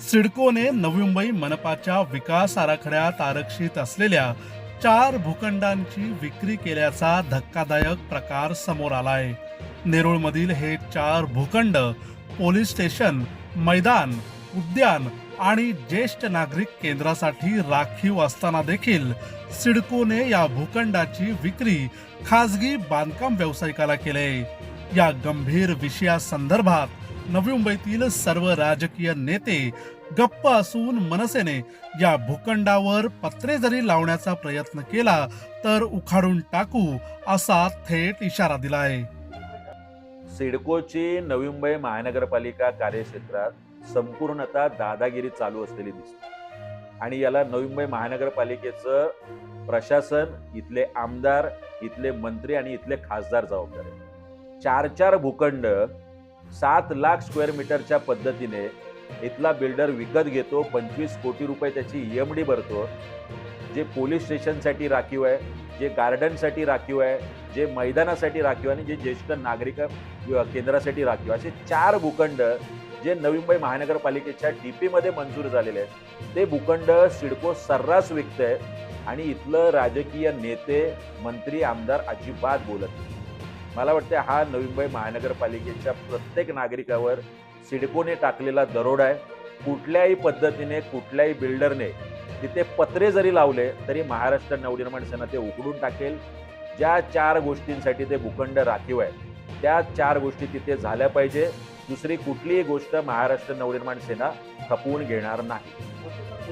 सिडकोने नवी मुंबई मनपाच्या विकास आराखड्यात आरक्षित असलेल्या चार भूखंडांची विक्री केल्याचा धक्कादायक प्रकार समोर आलाय. नेरूळमधील हे चार भूखंड पोलीस स्टेशन मैदान उद्यान आणि ज्येष्ठ नागरिक केंद्रासाठी राखीव असताना देखील सिडकोने या भूखंडाची विक्री खासगी बांधकाम व्यावसायिकाला केले या गंभीर विषयासंदर्भात नवी मुंबईतील सर्व राजकीय नेते गप्प असून मनसेने या भूखंडावर पत्रे जरी लावण्याचा प्रयत्न केला तर उखाडून टाकू असा थेट इशारा दिलाय. सिडकोची नवी मुंबई महानगरपालिका कार्यक्षेत्रात संपूर्णतः दादागिरी चालू असलेली दिसते. आणि याला नवी मुंबई महानगरपालिकेचं प्रशासन इथले आमदार इथले मंत्री आणि इथले खासदार जबाबदार आहेत. चार चार भूखंड सात लाख स्क्वेअर मीटरच्या पद्धतीने इथला बिल्डर विकत घेतो पंचवीस कोटी रुपये त्याची ई एम डी भरतो. जे पोलीस स्टेशनसाठी राखीव आहे जे गार्डनसाठी राखीव आहे जे मैदानासाठी राखीव आणि जे ज्येष्ठ नागरिक केंद्रासाठी राखीव असे चार भूखंड जे नवी मुंबई महानगरपालिकेच्या डी पीमध्ये मंजूर झालेले आहेत. ते भूखंड सिडको सर्रास विकतंय आणि इथलं राजकीय नेते मंत्री आमदार अजिबात बोलत नाही. मला वाटतं हा नवी मुंबई महानगरपालिकेच्या प्रत्येक नागरिकावर सिडकोने टाकलेला दरोडा आहे. कुठल्याही पद्धतीने कुठल्याही बिल्डरने तिथे पत्रे जरी लावले तरी महाराष्ट्र नवनिर्माण सेना ते उकडून टाकेल. ज्या चार गोष्टींसाठी ते भूखंड राखीव आहे त्या चार गोष्टी तिथे झाल्या पाहिजे. दुसरी कुठलीही गोष्ट महाराष्ट्र नवनिर्माण सेना खपवून घेणार नाही.